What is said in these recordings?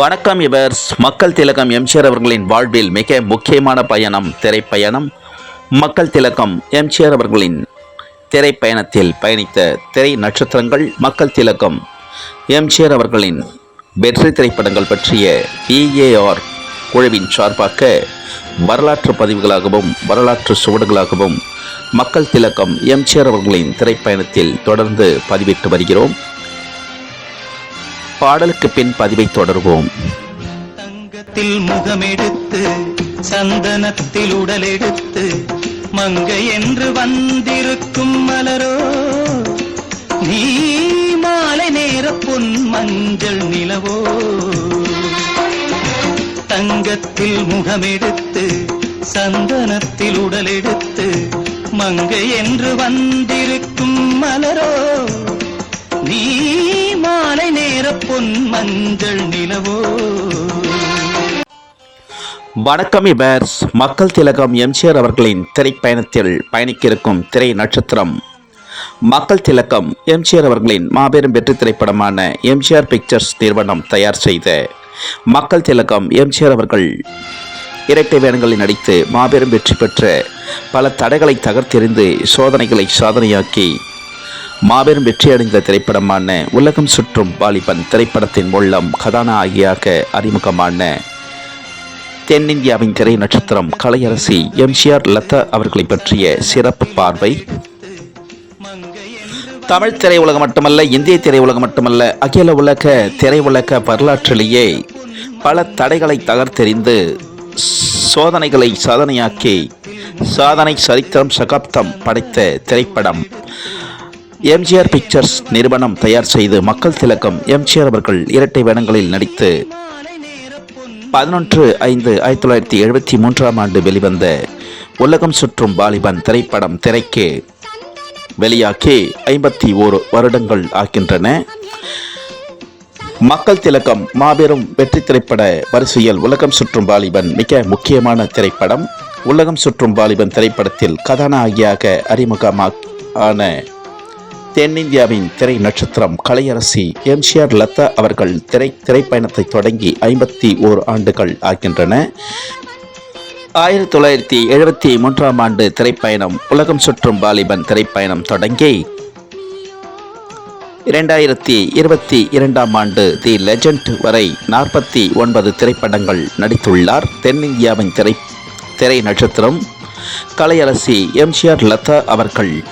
வணக்கம் இவர் மக்கள் திலகம் எம்ஜிஆர் அவர்களின் வாழ்வில் மிக முக்கியமான பயணம் திரைப்பயணம். மக்கள் திலகம் எம்ஜிஆர் அவர்களின் திரைப்பயணத்தில் பயணித்த திரை நட்சத்திரங்கள் மக்கள் திலகம் எம்ஜிஆர் அவர்களின் வெற்றி திரைப்படங்கள் பற்றிய இஏஆர் குழுவின் சார்பாக வரலாற்று பதிவுகளாகவும் வரலாற்று சுவடுகளாகவும் மக்கள் திலக்கம் எம்ஜிஆர் அவர்களின் திரைப்பயணத்தில் தொடர்ந்து பதிவிட்டு வருகிறோம். பாடலுக்கு பின் பதிவை தொடர்வோம். தங்கத்தில் முகமெடுத்து சந்தனத்தில் உடலெடுத்து மங்கை என்று வந்திருக்கும் மலரோ நீ மாலை நேர பொன் மஞ்சள் நிலவோ. தங்கத்தில் முகமெடுத்து சந்தனத்தில் உடலெடுத்து மங்கை என்று வந்திருக்கும் மலரோ நீ மாலை நேர பொன் மஞ்சள் நிலவோ? வணக்கம் இபர்ஸ் மக்கள் திலகம் எம்ஜிஆர் அவர்களின் திரைப்பயணத்தில் பயணிக்க இருக்கும் திரை நட்சத்திரம். மக்கள் திலகம் எம்ஜிஆர் அவர்களின் மாபெரும் வெற்றி திரைப்படமான எம்ஜிஆர் பிக்சர்ஸ் நிறுவனம் தயார் செய்த மக்கள் திலகம் எம்ஜிஆர் அவர்கள் இரட்டை வேடங்களில் நடித்து மாபெரும் வெற்றி பெற்ற பல தடைகளை தகர்த்தெறிந்து சோதனைகளை சாதனையாக்கி மாபெரும் வெற்றியடைந்த திரைப்படமான உலகம் சுற்றும் வாலிபன் திரைப்படத்தின் மூலம் கதாநாயகியாக அறிமுகமான தென்னிந்தியாவின் திரை நட்சத்திரம் கலையரசி எம்ஜிஆர் லதா அவர்களை பற்றிய சிறப்பு பார்வை. தமிழ் திரையுலகம் மட்டுமல்ல இந்திய திரையுலகம் மட்டுமல்ல அகில உலக திரையுலக வரலாற்றிலேயே பல தடைகளை தகர்த்தெறிந்து சோதனைகளை சாதனையாக்கி சாதனை சரித்திரம் சகாப்தம் படைத்த திரைப்படம். எம்ஜிஆர் பிக்சர்ஸ் நிறுவனம் தயார் செய்து மக்கள் திலக்கம் எம்ஜிஆர் அவர்கள் இரட்டை வேடங்களில் நடித்து பதினொன்று ஐந்து ஆயிரத்தி தொள்ளாயிரத்தி எழுபத்தி மூன்றாம் ஆண்டு வெளிவந்த உலகம் சுற்றும் வாலிபன் திரைப்படம் திரைக்கு வெளியாக்கி ஐம்பத்தி ஓரு வருடங்கள் ஆகின்றன. மக்கள் திலக்கம் மாபெரும் வெற்றி திரைப்பட வரிசையில் உலகம் சுற்றும் வாலிபன் மிக முக்கியமான திரைப்படம். உலகம் சுற்றும் வாலிபன் திரைப்படத்தில் கதாநாயகியாக அறிமுகமாக ஆன தென்னிந்தியாவின் திரை நட்சத்திரம் கலையரசி எம்ஜிஆர் லதா அவர்கள் திரை திரைப்பயணத்தை தொடங்கி ஐம்பத்தி ஓர் ஆண்டுகள் ஆகின்றன. ஆயிரத்தி தொள்ளாயிரத்தி எழுபத்தி மூன்றாம் ஆண்டு திரைப்பயணம் உலகம் சுற்றும் வாலிபன் திரைப்பயணம் தொடங்கி இரண்டாயிரத்தி இருபத்தி இரண்டாம் ஆண்டு தி லெஜண்ட் வரை நாற்பத்தி ஒன்பது திரைப்படங்கள் நடித்துள்ளார். தென்னிந்தியாவின் திரை திரை நட்சத்திரம் கலையரசி எம்ஜிஆர் லதா அவர்கள்.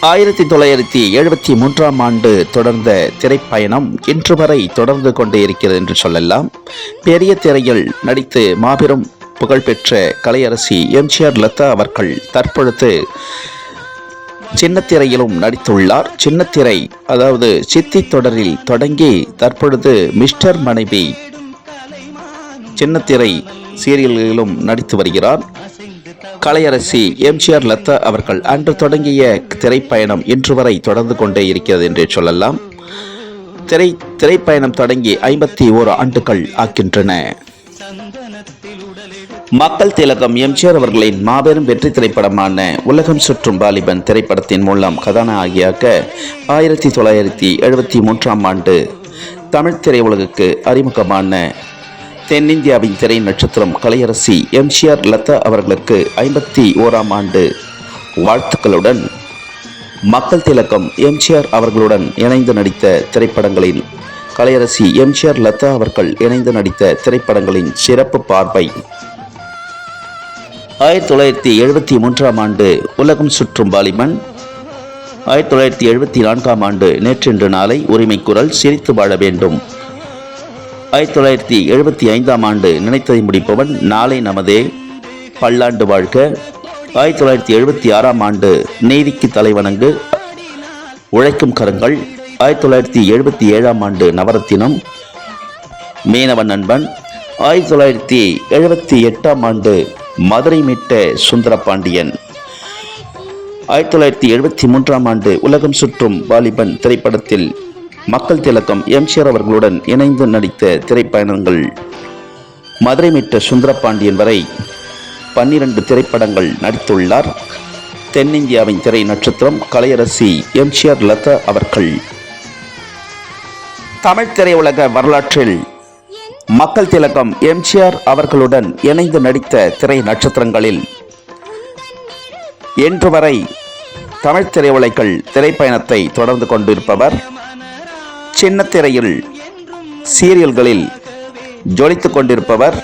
ஆயிரத்தி தொள்ளாயிரத்தி எழுபத்தி மூன்றாம் ஆண்டு தொடர்ந்த திரைப்பயணம் இன்று வரை தொடர்ந்து கொண்டே இருக்கிறது என்று சொல்லலாம். பெரிய திரையில் நடித்து மாபெரும் புகழ்பெற்ற கலையரசி எம்ஜிஆர் லதா அவர்கள் தற்பொழுது சின்னத்திரையிலும் நடித்துள்ளார். சின்னத்திரை அதாவது சித்தி தொடரில் தொடங்கி தற்பொழுது மிஸ்டர் மனைவி சின்னத்திரை சீரியல்களிலும் நடித்து வருகிறார். கலையரசி எம்ஜிஆர் லதா அவர்கள் அன்று தொடங்கிய திரைப்பயணம் இன்று வரை தொடர்ந்து கொண்டே இருக்கிறது என்றே சொல்லலாம். திரை திரைப்பயணம் தொடங்கி ஐம்பத்தி ஓரு ஆண்டுகள் ஆக்கின்றன. மக்கள் திலகம் எம்ஜிஆர் அவர்களின் மாபெரும் வெற்றி திரைப்படமான உலகம் சுற்றும் வாலிபன் திரைப்படத்தின் மூலம் கதாநாயகியாக ஆயிரத்தி தொள்ளாயிரத்தி எழுபத்தி மூன்றாம் ஆண்டு தமிழ் திரையுலகுக்கு அறிமுகமான தென்னிந்தியாவின் திரை நட்சத்திரம் கலையரசி எம்ஜிஆர் லதா அவர்களுக்கு ஐம்பத்தி ஓராம் ஆண்டு. வாழ்த்துக்களுடன் மக்கள் திலக்கம் எம்ஜிஆர் அவர்களுடன் இணைந்து நடித்த திரைப்படங்களின் கலையரசி எம்ஜிஆர் லதா அவர்கள் இணைந்து நடித்த திரைப்படங்களின் சிறப்பு பார்வை. ஆயிரத்தி தொள்ளாயிரத்தி எழுபத்தி மூன்றாம் ஆண்டு உலகம் சுற்றும் பாலிமன். ஆயிரத்தி தொள்ளாயிரத்தி எழுபத்தி நான்காம் ஆண்டு நேற்றென்று நாளை உரிமை குரல் சிரித்து வாழ வேண்டும். ஆயிரத்தி தொள்ளாயிரத்தி எழுபத்தி ஐந்தாம் ஆண்டு நினைத்ததை முடிப்பவன் நாளை நமதே. பல்லாண்டு வாழ்க. ஆயிரத்தி தொள்ளாயிரத்தி எழுபத்தி ஆறாம் ஆண்டு நீதிக்கு தலைவணங்கு உழைக்கும் கரங்கள். ஆயிரத்தி தொள்ளாயிரத்தி எழுபத்தி ஏழாம் ஆண்டு நவரத்தினம். மீனவன் நண்பன். ஆயிரத்தி தொள்ளாயிரத்தி எழுபத்தி எட்டாம் ஆண்டு மதுரை மீட்ட சுந்தரபாண்டியன். ஆயிரத்தி தொள்ளாயிரத்தி எழுபத்தி மூன்றாம் ஆண்டு உலகம் சுற்றும் வாலிபன் திரைப்படத்தில் மக்கள் திலகம் எம்ஜிஆர் அவர்களுடன் இணைந்து நடித்த திரைப்பயணங்கள். மதுரை மீட்ட சுந்தரபாண்டியன் வரை பன்னிரண்டு திரைப்படங்கள் நடித்துள்ளார். தென்னிந்தியாவின் திரை நட்சத்திரம் கலையரசி எம்ஜிஆர் லதா அவர்கள். தமிழ் திரையுலக வரலாற்றில் மக்கள் திலகம் எம்ஜிஆர் அவர்களுடன் இணைந்து நடித்த திரை நட்சத்திரங்களில் இன்று வரை தமிழ் திரையுலகில் திரைப்பயணத்தை தொடர்ந்து கொண்டிருப்பவர் சின்ன திரையில் சீரியல்களில் ஜொலித்து கொண்டிருப்பவர்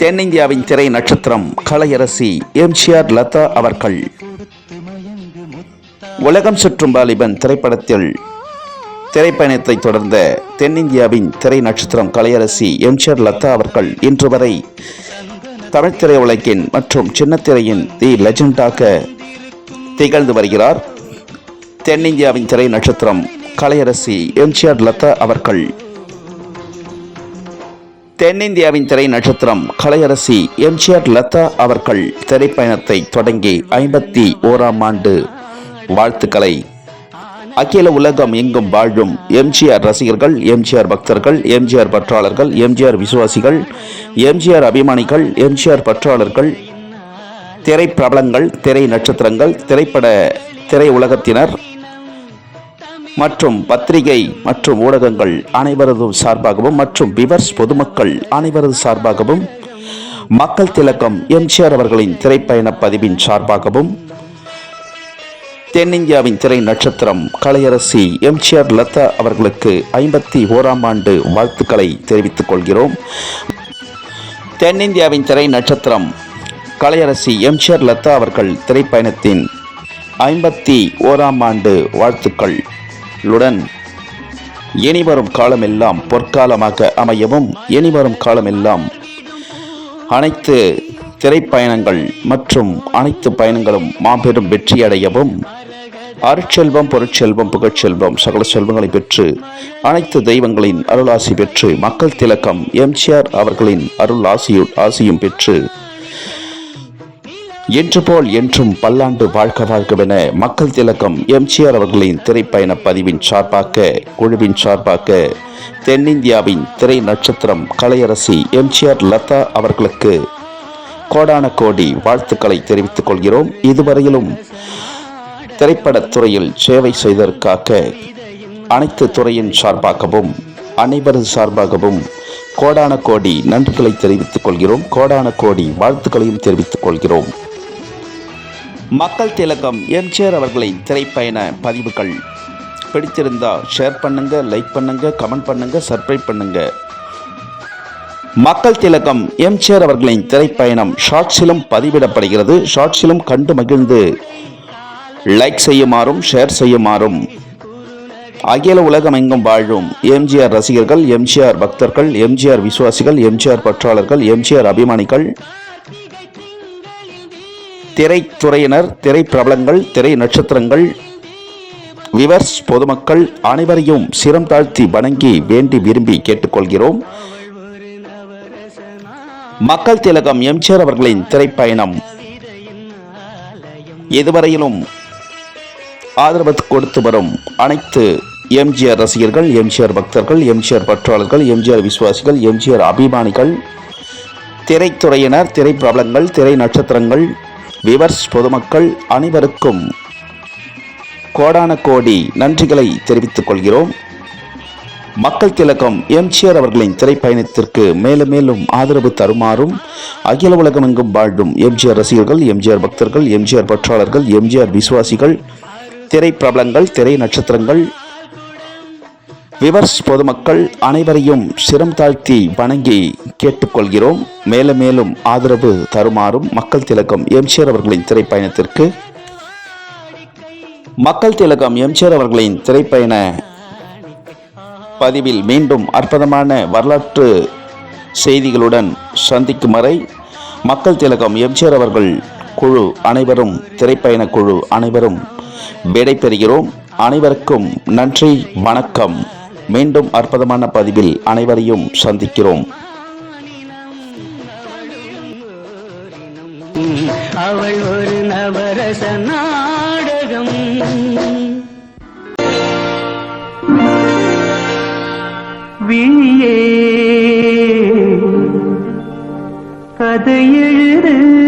தென்னிந்தியாவின் திரை நட்சத்திரம் கலையரசி எம்ஜிஆர் லதா அவர்கள். உலகம் சுற்றும் வாலிபன் திரைப்படத்தில் திரைப்பயணத்தை தொடர்ந்த தென்னிந்தியாவின் திரை நட்சத்திரம் கலையரசி எம்ஜிஆர் லதா அவர்கள் இன்று வரை தமிழ் திரையுலகின் மற்றும் சின்னத்திரையின் தி லெஜண்டாக திகழ்ந்து வருகிறார். தென்னிந்தியாவின் திரை நட்சத்திரம் கலையரசி எம்ஜிஆர் லதா அவர்கள். தென்னிந்தியாவின் திரை நட்சத்திரம் கலையரசி எம்ஜிஆர் லதா அவர்கள். திரைப்பயணத்தை தொடங்கி ஐம்பத்தி ஓராம் ஆண்டு. வாழ்த்துக்களை. அகில உலகம் எங்கும் வாழும் எம்ஜிஆர் ரசிகர்கள் எம்ஜிஆர் பக்தர்கள் எம்ஜிஆர் பற்றாளர்கள் எம்ஜிஆர் விசுவாசிகள் எம்ஜிஆர் அபிமானிகள் எம்ஜிஆர் பற்றாளர்கள். திரை பிரபலங்கள் திரை நட்சத்திரங்கள் திரைப்பட திரை உலகத்தினர் மற்றும் பத்திரிகை மற்றும் ஊடகங்கள் அனைவரது சார்பாகவும் மற்றும் விவர்ஸ் பொதுமக்கள் அனைவரது சார்பாகவும் மக்கள் திலக்கம் எம்ஜிஆர் அவர்களின் திரைப்பயண பதிவின் சார்பாகவும் தென்னிந்தியாவின் திரை நட்சத்திரம் கலையரசி எம்ஜிஆர் லதா அவர்களுக்கு ஐம்பத்தி ஓராம் ஆண்டு வாழ்த்துக்களை தெரிவித்துக் கொள்கிறோம். தென்னிந்தியாவின் திரை நட்சத்திரம் கலையரசி எம்ஜிஆர் லதா அவர்கள் திரைப்பயணத்தின் ஐம்பத்தி ஓராம் ஆண்டு வாழ்த்துக்கள். வாழ்த்துக்களுடன் இனிவரும் காலமெல்லாம் பொற்காலமாக அமையவும் இனிவரும் காலமெல்லாம் அனைத்து திரைப்பயணங்கள் மற்றும் அனைத்து பயணங்களும் மாபெரும் வெற்றியடையவும் அருட்செல்வம் பொருட்செல்வம் புகழ்ச்செல்வம் சகல செல்வங்களை பெற்று அனைத்து தெய்வங்களின் அருளாசி பெற்று மக்கள் திலக்கம் எம்ஜிஆர் அவர்களின் அருள் ஆசியும் ஆசியும் பெற்று என்று போல் என்றும் பல்லாண்டு வாழ்க வாழ்க்கவென மக்கள் திலக்கம் எம்ஜிஆர் அவர்களின் திரைப்பயண பதிவின் சார்பாக குழுவின் சார்பாக தென்னிந்தியாவின் திரை நட்சத்திரம் கலையரசி எம்ஜிஆர் லதா அவர்களுக்கு கோடான கோடி வாழ்த்துக்களை தெரிவித்துக் கொள்கிறோம். இதுவரையிலும் திரைப்படத் துறையில் சேவை செய்ததற்காக அனைத்து துறையின் சார்பாகவும் அனைவரது சார்பாகவும் கோடான கோடி நன்றிகளை தெரிவித்துக் கொள்கிறோம். கோடான கோடி வாழ்த்துக்களையும் தெரிவித்துக் கொள்கிறோம். மக்கள் திலகம் எம்ஜிஆர் அவர்களின் திரைப்பயண பதிவுகள். பிடித்திருந்தா ஷேர் பண்ணுங்க லைக் பண்ணுங்க கமெண்ட் பண்ணுங்க சப்ஸ்கிரைப் பண்ணுங்க. மக்கள் திலகம் எம்ஜிஆர் அவர்களின் திரைப்பயணம் ஷார்ட்ஸிலும் பதிவிடப்படுகிறது. ஷார்ட்ஸிலும் கண்டு மகிழ்ந்து லைக் செய்யுமாறும் ஷேர் செய்யுமாறும். அகில உலகம் எங்கும் வாழும் எம்ஜிஆர் ரசிகர்கள் எம்ஜிஆர் பக்தர்கள் எம்ஜிஆர் விசுவாசிகள் எம்ஜிஆர் பற்றாளர்கள் எம்ஜிஆர் அபிமானிகள் திரைத்துறையினர் திரை பிரபலங்கள் திரை நட்சத்திரங்கள் விவர்ஸ் பொதுமக்கள் அனைவரையும் சிரம் தாழ்த்தி வணங்கி வேண்டி விரும்பி கேட்டுக்கொள்கிறோம். மக்கள் திலகம் எம்ஜிஆர் அவர்களின் திரைப்பயணம் இதுவரையிலும் ஆதரவு கொடுத்து வரும் அனைத்து எம்ஜிஆர் ரசிகர்கள் எம்ஜிஆர் பக்தர்கள் எம்ஜிஆர் பற்றாளர்கள் எம்ஜிஆர் விசுவாசிகள் எம்ஜிஆர் அபிமானிகள் திரைத்துறையினர் திரை பிரபலங்கள் திரை நட்சத்திரங்கள் விவர்ஸ் பொதுமக்கள் அனைவருக்கும் கோடான கோடி நன்றிகளை தெரிவித்துக் கொள்கிறோம். மக்கள் திலகம் எம்ஜிஆர் அவர்களின் திரைப்பயணத்திற்கு மேலும் மேலும் ஆதரவு தருமாறும் அகில உலகமெங்கும் வாழும் எம்ஜிஆர் ரசிகர்கள் எம்ஜிஆர் பக்தர்கள் எம்ஜிஆர் பற்றாளர்கள் எம்ஜிஆர் விசுவாசிகள் திரை பிரபலங்கள் திரை நட்சத்திரங்கள் விவர்ஸ் பொதுமக்கள் அனைவரையும் சிரம் தாழ்த்தி வணங்கி கேட்டுக்கொள்கிறோம். மேலும் மேலும் ஆதரவு தருமாறும் மக்கள் திலகம் எம்ஜிஆர் அவர்களின் திரைப்பயணத்திற்கு. மக்கள் திலகம் எம்ஜிஆர் அவர்களின் திரைப்பயண பதிவில் மீண்டும் அற்புதமான வரலாற்று செய்திகளுடன் சந்திக்கும் வரை மக்கள் திலகம் எம்ஜிஆர் அவர்கள் குழு அனைவரும் திரைப்பயண குழு அனைவரும் விடைபெறுகிறோம். அனைவருக்கும் நன்றி வணக்கம். மீண்டும் அற்புதமான பதிவில் அனைவரையும் சந்திக்கிறோம். அவள் ஒரு நவரச நாடகம். விழியே கதை எழுது.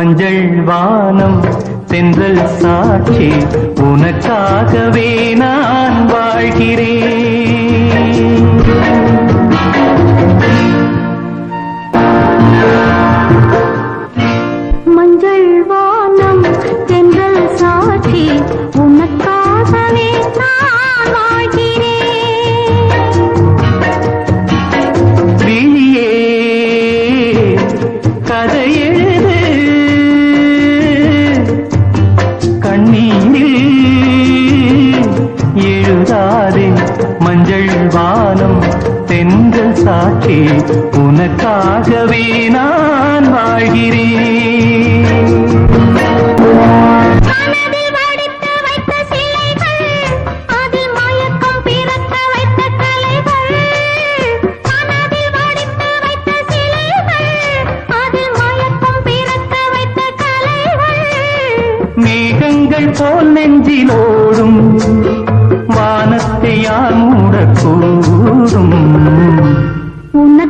மஞ்சள் வானம் தென்றல் சாட்சி உனக்காகவே நான் வாழ்கிறேன். காட்டி உனக்காகவே நான் வாழ்கிறேன். மேகங்கள் போல் நெஞ்சிலோடும் வானத்தை யார் மூடக்கூடும். ഉന്ന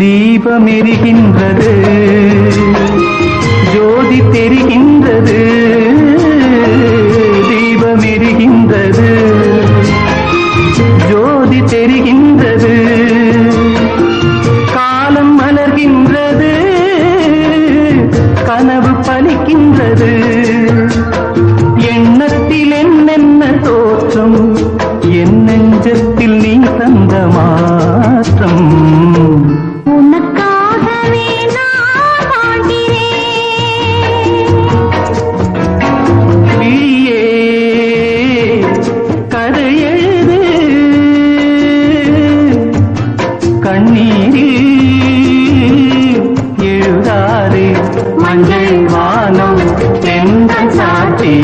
தீபம் எரிகின்றது ஜோதி தெரிகின்றது. தீபம் எரிகின்றது சாரி மஞ்சள் வானம் சாட்டி